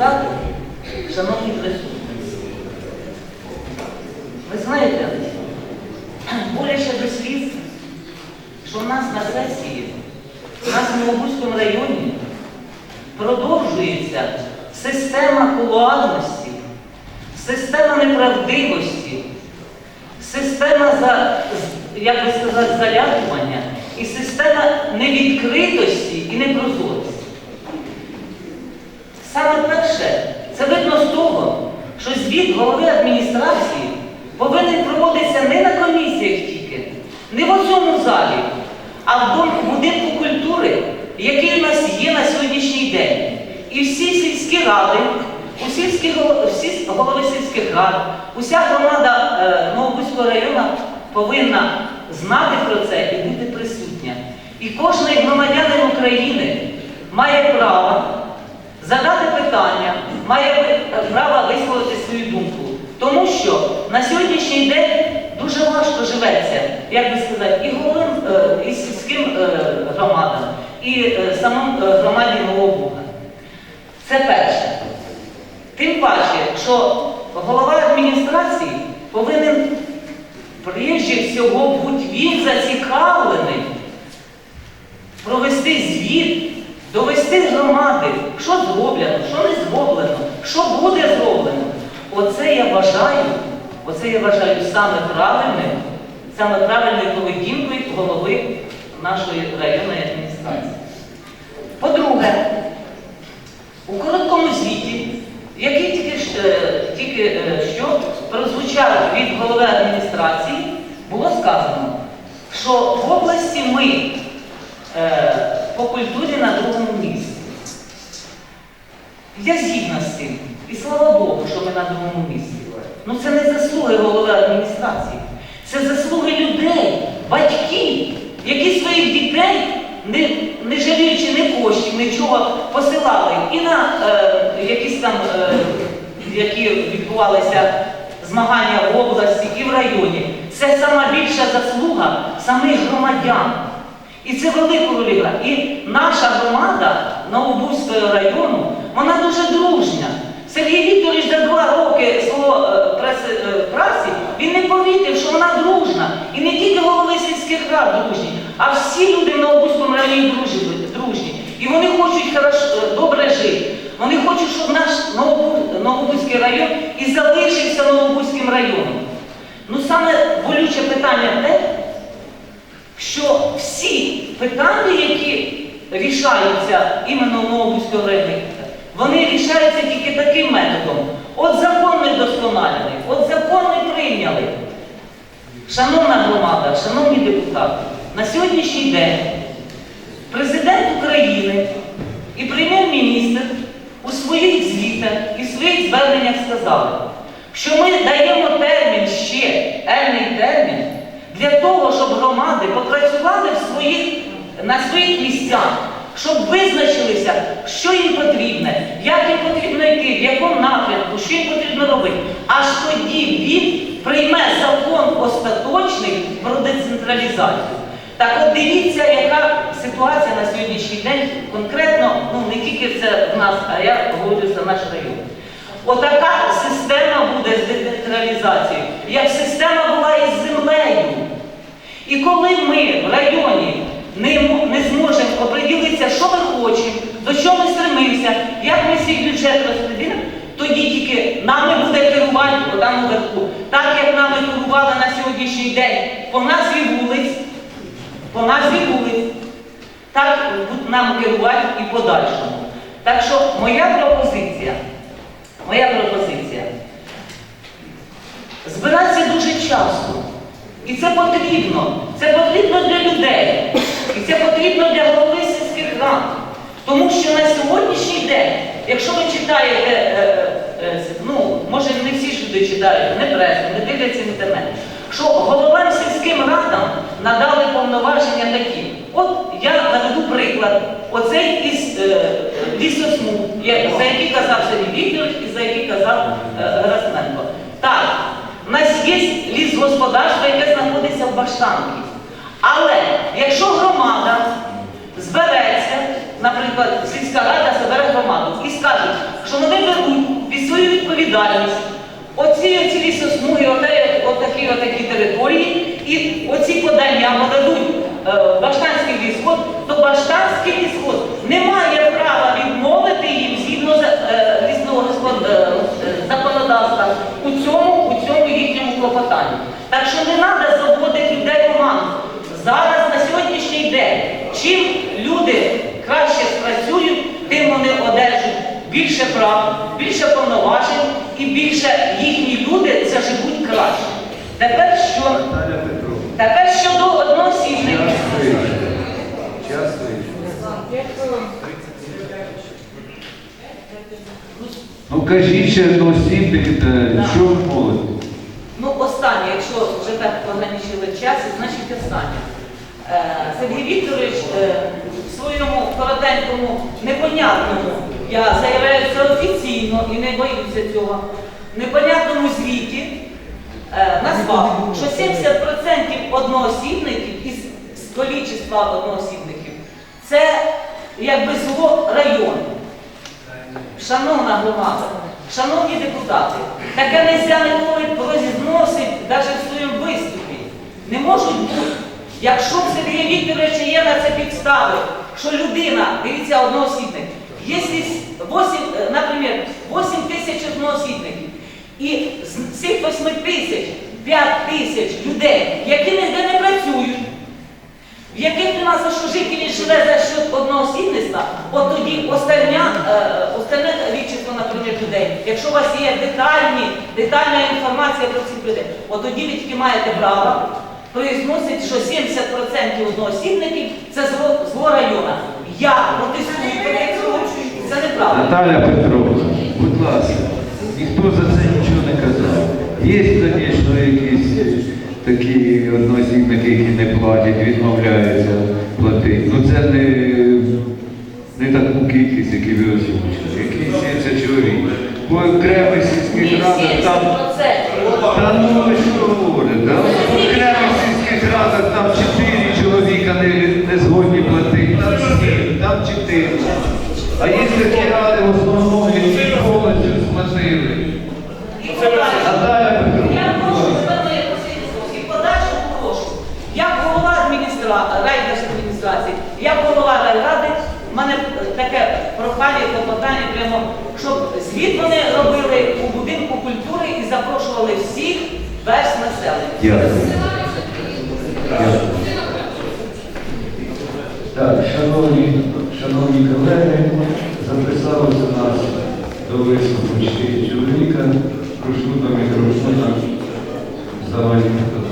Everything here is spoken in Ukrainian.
депутати, шановні присутні. Ви знаєте, боляче до сліз, що в нас на сесії, у нас в Новобузькому районі продовжується система кулуарності, система неправдивості, система за, як би сказати, залякування і система невідкритості і непрозорості. Саме перше, це видно з того, що звіт голови адміністрації повинен проводитися не на комісіях тільки, не в цьому залі, а в дом- в будинку культури, який у нас є на сьогоднішній день. І всі сільські ради, у сільські, всі голови сільських рад, уся громада е, Новобузького району повинна знати про це і бути присутня. І кожен громадянин України має право задати питання, має право висловити свою думку. Тому що на сьогоднішній день дуже важко живеться, як би сказати, і головам, е, і сільським е, громадам, і самим громаді Нового Буга. Це перше. Тим паче, що голова адміністрації повинен прежде всього бути він зацікавлений провести звіт, довести громади, що зроблено, що не зроблено, що буде зроблено. Оце я вважаю, оце я вважаю саме правильним, саме правильною поведінкою голови нашої районної адміністрації. По-друге, у короткому звіті, який тільки, ж, е, е, що прозвучав від голови адміністрації, було сказано, що в області ми е, по культурі на другому місці. Я згідна з цим. І слава Богу, що ми на другому місці. Ну це не заслуги голови адміністрації. Це заслуги людей, батьків, які своїх дітей, не, не жаліючи ні коштів, нічого, посилали і на е, якісь там, е, які відбувалися змагання в області і в районі. Це сама більша заслуга самих громадян. І це велика роль. І наша громада Новобузького району, вона дуже дружня. Сергій Вікторович за два роки свого е, преси, е, праці він не помітив, що вона дружна. І не тільки голови сільських рад дружні, а всі люди в Новобузькому районі дружні. дружні. І вони хочуть хорошо, е, добре жити. Вони хочуть, щоб наш Новобу- Новобузький район і залишився Новобузьким районом. Ну саме болюче питання що всі питання, які рішаються іменно в Новобузькому районі, вони рішаються тільки таким методом. От закон не досконалений, от закон не прийняли. Шановна громада, шановні депутати, на сьогоднішній день президент України і прем'єр-міністр у своїх звітах і своїх зверненнях сказали, що ми даємо термін ще, енний термін, для того, щоб громади попрацювали в своїх, на своїх місцях, щоб визначилися, що їм потрібно, як їм потрібно йти, в якому напрямку, що їм потрібно робити. Аж тоді він прийме закон остаточний про децентралізацію. Так от дивіться, яка ситуація на сьогоднішній день конкретно, ну не тільки це в нас, а я говорю за наш район. Отака система буде з децентралізацією, як система була із землею. І коли ми в районі не, не зможемо оприділитися, що ми хочемо, до чого ми стремимося, як ми свій бюджет розподілимо, тоді тільки нами буде керувати там вверху. Так як нами керували на сьогоднішній день по назві вулиць, по назві вулиць, так будуть нам керувати і подальшому. Так що моя пропозиція, моя пропозиція збиратися дуже часто. І це потрібно. Це потрібно для людей. І це потрібно для голови сільських рад. Тому що на сьогоднішній день, якщо ви читаєте, е, е, ну, може не всі ж люди читають, не пресу, не дивляться інтернет, що головам сільським радам надали повноваження такі. От я наведу приклад. Оцей із е, за який казав Сергій Вікторович і за який казав е, Герасименко. Так, у нас є лісгосподарство, яке знаходиться в Баштанці. Але якщо громада збереться наприклад, сільська рада собере громаду і скажуть, що вони беруть під свою відповідальність оці оці лісосмуги, отакі отакі території, і оці подання подадуть е, Баштанський лісхоз, то Баштанський лісхоз не має права відмовити їм згідно е, лісного е, законодавства у цьому, у цьому їхньому клопотанні. Так що не треба заводити людей в оману. Зараз на сьогоднішній день, чим люди краще спрацюють, тим вони одержать більше прав, більше повноважень і більше їхні люди заживуть краще. Тепер що? Тепер щодо одноосібних. Ну кажіть ще одноосібники, та що ви молите? Ну, останнє, якщо вже так ограничили час, значить останнє. Е, Сергій Вікторович е, в своєму коротенькому, непонятному, я заявляю це офіційно і не боюся цього, непонятному звіті е, назвав, що 70% одноосібників із количества одноосібників це якби зло району. Шановна громада, шановні депутати, таке не можна ніколи произносити навіть в своєму виступі. Не можуть бути. Якщо в Сергія Вікторовича є на це підстави, що людина, дивіться, одноосібник, якщо 8, е, наприклад, 8 тисяч одноосібників, і з цих 8 тисяч 5 тисяч людей, які ніде не працюють, в яких нема за що жити, він живе за що одноосібництва, от тоді остальня, е, остальне лічество, наприклад, людей. Якщо у вас є детальні, детальна інформація про цих людей, от тоді ви тільки маєте право произносити, що 70% одноосібників це зло, зло району. Я протестую проти цього, це неправда. Наталя Петровна, будь ласка, ніхто за це нічого не казав. Є, звісно, якісь такі одноосібники, які не платять, відмовляються платити. Ну це не, не таку кількість, які ви озвучили. Якісь 70 чоловік. По окремих сільських Ні, радах там Та ну ви що говорите? Там в окремих сільських радах там чотири чоловіка не, не згодні платити, там сім, там чотири. А є такі ради в основному, які повністю сплатили. І подальше. Я прошу ласка. звернути посильство і подальшому прошу. Як голова адміністрації, райдержадміністрації, як голова райради, в мене таке прохання, клопотання прямо, щоб звіт вони робили у будинку культури і запрошували всіх верст населення. Дякую. Так, шановні, шановні колеги, записалося нас до виступу чотири чоловіка. Прошу до мікрофона завалити.